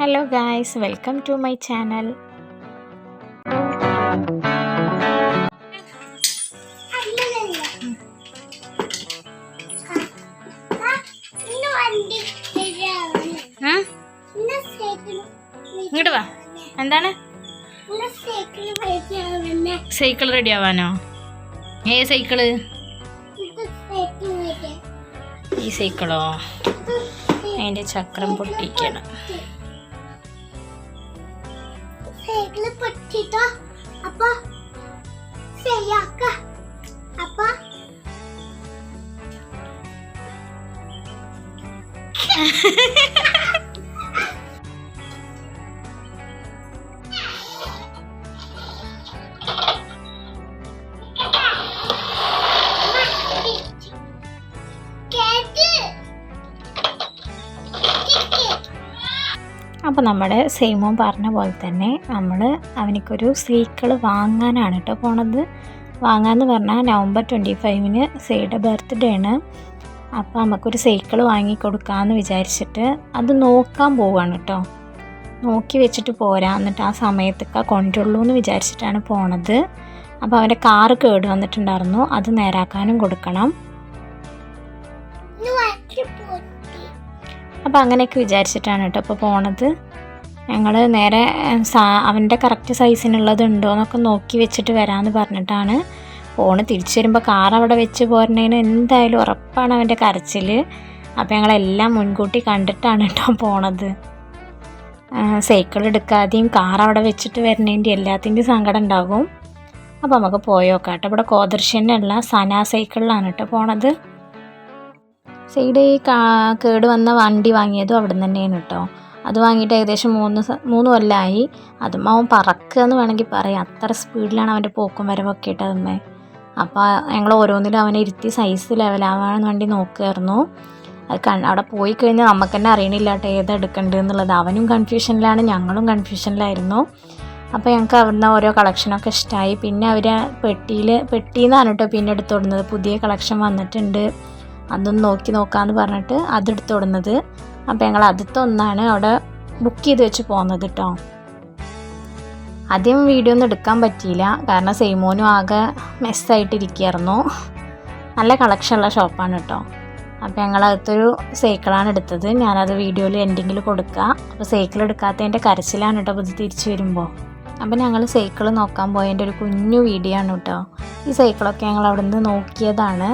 Hello guys welcome to my channel ഇങ്ങോട്ട് വാ. എന്താണ്? സൈക്കിൾ റെഡി ആവാനോ? ഏ സൈക്കിൾ? ഈ സൈക്കിളോ? അതിന്റെ ചക്രം പൊട്ടിക്കണം. സൈക്കിള് പൊട്ടിട്ടോ അപ്പൊ ശരിയാക്ക അപ്പൊ കേട്ട് അപ്പോൾ നമ്മുടെ സെയിമോൻ പറഞ്ഞ പോലെ തന്നെ നമ്മൾ അവനിക്കൊരു സൈക്കിൾ വാങ്ങാനാണ് കേട്ടോ പോണത്. വാങ്ങാന്ന് പറഞ്ഞാൽ നവംബർ ട്വന്റി ഫൈവിന് സെയുടെ ബർത്ത്ഡേ ആണ്. അപ്പോൾ നമുക്കൊരു സൈക്കിൾ വാങ്ങി കൊടുക്കാമെന്ന് വിചാരിച്ചിട്ട് അത് നോക്കാൻ പോവാണ് കേട്ടോ നോക്കി വെച്ചിട്ട് പോരാ. എന്നിട്ട് ആ സമയത്തൊക്കെ കൊണ്ടുള്ളൂ എന്ന് വിചാരിച്ചിട്ടാണ് പോണത്. അപ്പോൾ അവന്റെ കാറ് കേട് വന്നിട്ടുണ്ടായിരുന്നു. അത് നേരാക്കാനും കൊടുക്കണം. അപ്പോൾ അങ്ങനെയൊക്കെ വിചാരിച്ചിട്ടാണ് കേട്ടോ അപ്പോൾ പോണത്. ഞങ്ങൾ നേരെ സാ അവന്റെ കറക്റ്റ് സൈസിനുള്ളത് ഉണ്ടോ എന്നൊക്കെ നോക്കി വെച്ചിട്ട് വരാമെന്ന് പറഞ്ഞിട്ടാണ് ഫോണ് തിരിച്ചു വരുമ്പോൾ കാർ അവിടെ വെച്ച് പോരണേന് എന്തായാലും ഉറപ്പാണ് അവന്റെ കരച്ചിൽ അപ്പോൾ ഞങ്ങളെല്ലാം മുൻകൂട്ടി കണ്ടിട്ടാണ് കേട്ടോ പോണത്. സൈക്കിൾ എടുക്കാതെയും കാർ അവിടെ വെച്ചിട്ട് വരുന്നതിന്റെ എല്ലാത്തിന്റെയും സങ്കടം ഉണ്ടാകും. അപ്പോൾ നമുക്ക് പോയോക്കാം കേട്ടോ. ഇവിടെ കോദർശനുള്ള സന സൈക്കിളിലാണ് കേട്ടോ പോണത്. സൈഡ് ഈ കേട് വന്ന വണ്ടി വാങ്ങിയതും അവിടെ നിന്ന് തന്നെയാണ് കേട്ടോ. അത് വാങ്ങിയിട്ട് ഏകദേശം മൂന്ന് മൂന്ന് കൊല്ലമായി അതും അവൻ പറക്കുക എന്ന് വേണമെങ്കിൽ പറയാം. അത്ര സ്പീഡിലാണ് അവന്റെ പോക്കും വരവൊക്കെ ഇട്ട് അതുമ്മേ അപ്പോൾ ഞങ്ങൾ ഓരോന്നിലും അവനെ ഇരുത്തി സൈസ് ലെവലാവാൻ വേണ്ടി നോക്കുമായിരുന്നു അത് കൺ അവിടെ പോയി കഴിഞ്ഞാൽ നമുക്ക് തന്നെ അറിയണില്ല കേട്ടോ ഏതാ അവനും കൺഫ്യൂഷനിലാണ് ഞങ്ങളും കൺഫ്യൂഷനിലായിരുന്നു അപ്പോൾ ഞങ്ങൾക്ക് അവിടുന്ന് ഓരോ കളക്ഷനൊക്കെ ഇഷ്ടമായി പിന്നെ അവർ പെട്ടിയിൽ പെട്ടിയിൽ നിന്നാണ് കേട്ടോ പിന്നെ എടുത്തോടുന്നത് പുതിയ കളക്ഷൻ വന്നിട്ടുണ്ട്. അതൊന്ന് നോക്കി നോക്കാന്ന് പറഞ്ഞിട്ട് അതെടുത്ത് വിടുന്നത്. അപ്പോൾ ഞങ്ങൾ ആദ്യത്തെ ഒന്നാണ് അവിടെ ബുക്ക് ചെയ്ത് വെച്ച് പോകുന്നത് കേട്ടോ ആദ്യം വീഡിയോ ഒന്നും എടുക്കാൻ പറ്റിയില്ല. കാരണം സെയ്മോനും ആകെ മെസ്സായിട്ടിരിക്കുകയായിരുന്നു നല്ല കളക്ഷനുള്ള ഷോപ്പാണ് കേട്ടോ അപ്പോൾ ഞങ്ങൾ അകത്തൊരു സൈക്കിളാണ് എടുത്തത്. ഞാനത് വീഡിയോയിൽ എൻഡിങ്ങിൽ കൊടുക്കുക അപ്പോൾ സൈക്കിൾ എടുക്കാത്തതിന്റെ കരച്ചിലാണ് കേട്ടോ ഇത് തിരിച്ചു വരുമ്പോൾ അപ്പോൾ ഞങ്ങൾ സൈക്കിൾ നോക്കാൻ പോയതിന്റെ ഒരു കുഞ്ഞു വീഡിയോ ആണ് കേട്ടോ ഈ സൈക്കിളൊക്കെ ഞങ്ങൾ അവിടെ നിന്ന് നോക്കിയതാണ്.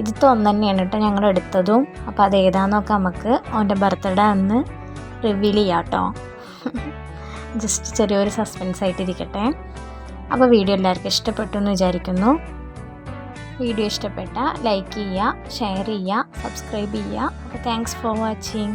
ഇതിത്തെ ഒന്ന് തന്നെയാണ് കേട്ടോ ഞങ്ങൾ എടുത്തതും അപ്പോൾ അത് ഏതാന്നൊക്കെ നമുക്ക് അവന്റെ ബർത്ത്ഡേ അന്ന് റിവീൽ ചെയ്യാം കേട്ടോ ജസ്റ്റ് ചെറിയൊരു സസ്പെൻസ് ആയിട്ടിരിക്കട്ടെ. അപ്പോൾ വീഡിയോ എല്ലാവർക്കും ഇഷ്ടപ്പെട്ടു എന്ന് വിചാരിക്കുന്നു. വീഡിയോ ഇഷ്ടപ്പെട്ട ലൈക്ക് ചെയ്യുക ഷെയർ ചെയ്യുക സബ്സ്ക്രൈബ് ചെയ്യുക അപ്പോൾ താങ്ക്സ് ഫോർ വാച്ചിങ്